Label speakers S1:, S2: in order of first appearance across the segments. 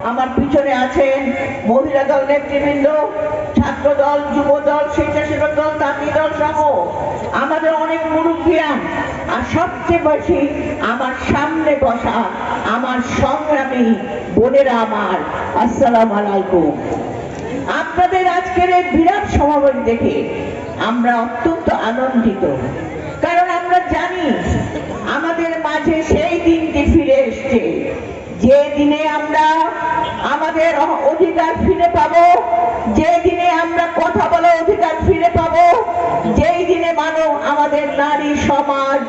S1: আমার পিছনে আছেন মহিলা দল নেতৃবৃন্দ, ছাত্র দল, যুব দল, স্বেচ্ছাসেবক দল, তাঁতি দল সহ আমাদের অনেক মুরব্বিয়ান আর সবচেয়ে বেশি আমার সামনে বসা আমার সংগ্রামী বোনেরা আমার। আসসালাম আলাইকুম। আপনাদের আজকের এই বিরাট সমাবেশ দেখে আমরা অত্যন্ত আনন্দিত। আমাদের অধিকার ফিরে পাবো। যে দিনে আমরা কথা বলার অধিকার ফিরে পাবো, যেই দিনে মানব আমাদের নারী সমাজ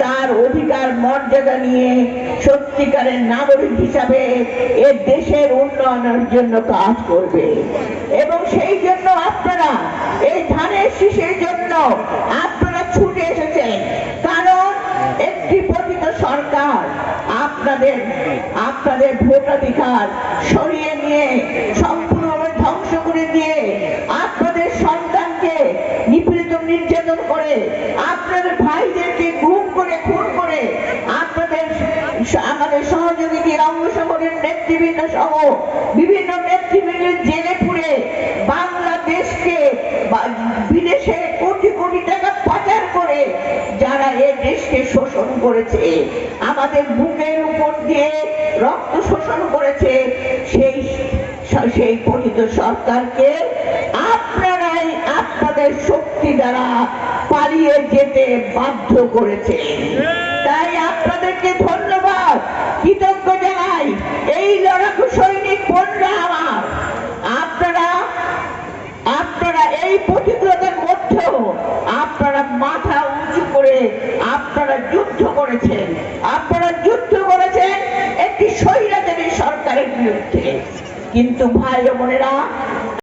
S1: তার অধিকার মর্যাদা নিয়ে সত্যিকারের নাগরিক হিসাবে এ দেশের উন্নয়নের জন্য কাজ করবে। এবং সেই জন্য আপনারা এই ধানের শীষের জন্য আপনারা ছুটে আপনাদের আপনাদের ভোটাধিকার সরিয়ে নিয়ে সম্পূর্ণভাবে ধ্বংস করে দিয়ে আপনাদের সন্তানকে নিপীড়িত নির্যাতন করে আপনাদের ভাইদেরকে গুম করে খুন করে আপনাদের আমাদের সহযোগী অঙ্গ নেতৃবৃন্দ সহ বিভিন্ন নেতৃবৃন্দের জেলে করেছে, আমাদের বুকের উপর দিয়ে রক্ত শোষণ করেছে। সেই সেই পতিত সরকারকে আপনারাই আপনাদের শক্তি দ্বারা পালিয়ে যেতে বাধ্য করেছে। তাই আপনাদেরকে ধন্যবাদ, কৃতজ্ঞ জানাই, এই লড়াকু সৈনিক বোনরা আমার। আপনারা আপনারা এই প্রতিকূলতার মধ্যেও আপনারা মাথা উঁচু করে আপনারা যুদ্ধ করেছেন। আপনারা যুদ্ধ করেছেন একটি স্বৈরাচারী সরকারের বিরুদ্ধে। কিন্তু ভাই বোনেরা